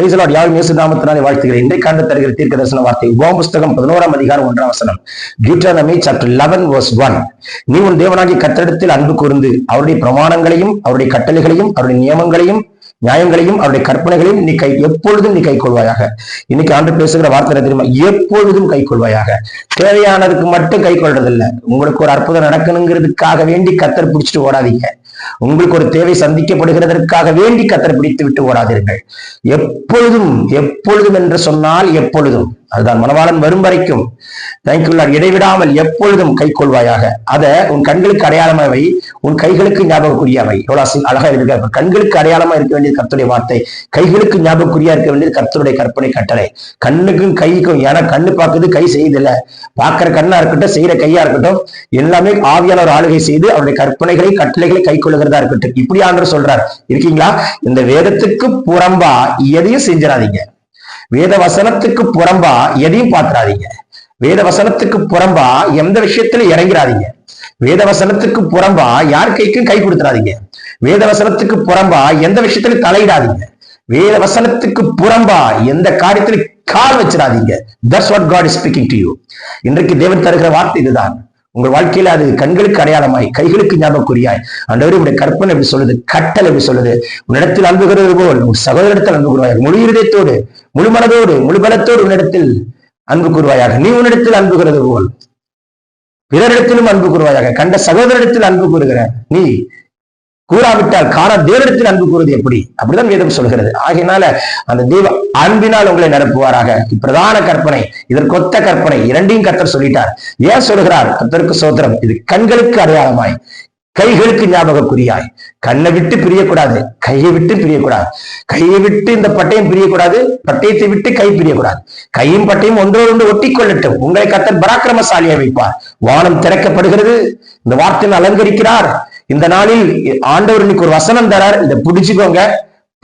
பிரைசலாட் யாரும் இயேசு நாமத்தினாலே வாழ்த்துகிறேன் இன்றைக்கு தருகிற தீர்க்க தரிசன வார்த்தை உபம் புஸ்தகம் பதினோராம் அதிகாரம் ஒன்றாம் வசனம். Deuteronomy chapter eleven verse one நீ உன் தேவனாகி கத்தரிடத்தில் அன்பு கூர்ந்து அவருடைய பிரமாணங்களையும் அவருடைய கட்டளைகளையும் அவருடைய நியமங்களையும் நியாயங்களையும் அவருடைய கற்பனைகளையும் நீ கை எப்பொழுதும் நீ கை கொள்வாயாக இன்னைக்கு ஆண்டு பேசுகிற வார்த்தை தெரியுமா? எப்பொழுதும் கை கொள்வாயாக தேவையானதுக்கு மட்டும் கை கொள்றதில்ல உங்களுக்கு ஒரு அற்புதம் நடக்கணுங்கிறதுக்காக வேண்டி கத்தர் பிடிச்சிட்டு ஓடாதீங்க. உங்களுக்கு ஒரு தேவை சந்திக்கப்படுகிறதற்காக வேண்டி கத்தர் பிடித்து விட்டு ஓடாதீர்கள். எப்பொழுதும் எப்பொழுதும் என்று சொன்னால் எப்பொழுதும். அதுதான் மனவாளன் வரும் வரைக்கும் தேங்க்யூலார் இடைவிடாமல் எப்பொழுதும் கை கொள்வாயாக. உன் கண்களுக்கு அடையாளமாவை உன் கைகளுக்கு ஞாபகக்குரியாவை எவ்வளவு அசி- அழகா இருக்கிறார் கண்களுக்கு அடையாளமா இருக்க வேண்டியது கர்த்தருடைய வார்த்தை. கைகளுக்கு ஞாபகக்குரியா இருக்க வேண்டியது கர்த்தருடைய கற்பனை கட்டளை. கண்ணுக்கும் கைக்கும் ஏன்னா கண்ணு பார்க்குது கை செய்யுதில்ல பார்க்கிற கண்ணா இருக்கட்டும் செய்யற கையா இருக்கட்டும் எல்லாமே ஆவியான ஒரு ஆளுகை செய்து அவருடைய கற்பனைகளை கட்டளைகளை கை கொள்ளுகிறதா இருக்கட்டும். இப்படி ஆண்டவர் சொல்றார். இருக்கீங்களா? இந்த வேதத்துக்கு புறம்பா எதையும் செஞ்சிடாதீங்க. வேத வசனத்துக்கு புறம்பா எதையும் பாத்துறாதீங்க வேத வசனத்துக்கு புறம்பா எந்த விஷயத்துல இறங்கிறாதீங்க. வேத வசனத்துக்கு புறம்பா யார் கைக்கும் கை கொடுத்துறாதீங்க வேத வசனத்துக்கு புறம்பா எந்த விஷயத்துல தலையிடாதீங்க. வேத வசனத்துக்கு புறம்பா எந்த காரியத்திலும் கால் வச்சிடாதீங்க that's what God is speaking to you இன்றைக்கு தேவன் தருகிற வார்த்தை இதுதான். உங்கள் வாழ்க்கையில அது கண்களுக்கு அடையாளமாய் கைகளுக்கு ஞாபகக்குரியாய் ஆண்டவரே உடைய கற்பனை எப்படி சொல்லுது கட்டல் எப்படி சொல்லுது. உன்னிடத்தில் அன்புகிறது போல் உன் சகோதரத்தில் அன்பு கூறுவாயாக முழு இருதயத்தோடு முழு மனதோடு முழு பலத்தோடு உன்னிடத்தில் அன்பு கூறுவாயாக நீ உன்னிடத்தில் அன்புகிறது போல். பிறரிடத்திலும் அன்பு கூறுவாயாக கண்ட சகோதரத்தில் அன்பு கூறுகிற நீ கூறாவிட்டால் காண தேவனிடத்தில் அன்பு கூறுவது எப்படி? அப்படிதான் வேதம் சொல்கிறது. ஆகையினால அந்த தேவ அன்பினால் உங்களை நிரப்புவாராக. பிரதான கற்பனை இதற்கொத்த கற்பனை இரண்டையும் கத்தர் சொல்லிட்டார். ஏன் சொல்கிறார்? கத்தருக்கு சோத்திரம். இது கண்களுக்கு அடையாளமாய் கைகளுக்கு ஞாபகக்குரியாய் கண்ணை விட்டு பிரியக்கூடாது கையை விட்டு பிரியக்கூடாது. கையை விட்டு இந்த பட்டையும் பிரியக்கூடாது பட்டயத்தை விட்டு கை பிரியக்கூடாது. கையும் பட்டையும் ஒன்றோடு ஒட்டி கொள்ளட்டும் உங்களை கத்தர் பராக்கிரமசாலியை வைப்பார். வானம் திறக்கப்படுகிறது. இந்த வார்த்தையில் அலங்கரிக்கிறார். இந்த நாளில் ஆண்டவர் இன்னைக்கு ஒரு வசனம் தரார். இதை பிடிச்சுக்கோங்க.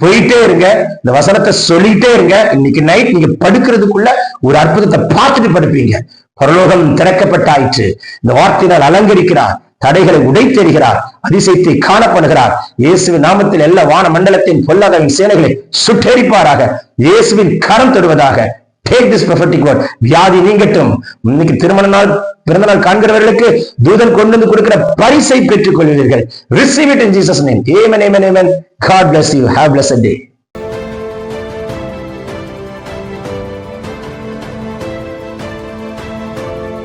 போயிட்டே இருங்க. இந்த வசனத்தை சொல்லிட்டே இருங்க. இன்னைக்கு நைட் நீங்க படுக்கிறதுக்குள்ள ஒரு அற்புதத்தை பார்த்துட்டு படுப்பீங்க. பரலோகம் திறக்கப்பட்டாயிற்று. இந்த வார்த்தையினால் அலங்கரிக்கிறார். தடைகளை உடைத்தெறிகிறார். அதிசயத்தை காணப்படுகிறார். இயேசுவின் நாமத்தில் எல்லா வான மண்டலத்தின் பொல்லாதவின் சேனைகளை சுட்டெரிப்பாராக. இயேசுவின் கரம் தொடுவதாக டேக் திஸ் ப்ரொஃபட்டிக் வேர்ட் வியாதி நீங்கட்டும். இன்னைக்கு திருமண நாள் பிறந்த நாள் காண்கிறவர்களுக்கு தூதன் கொண்டு வந்து கொடுக்கிற பரிசை பெற்றுக் கொள்வீர்கள் receive it in Jesus name amen amen amen God bless you. Have blessed day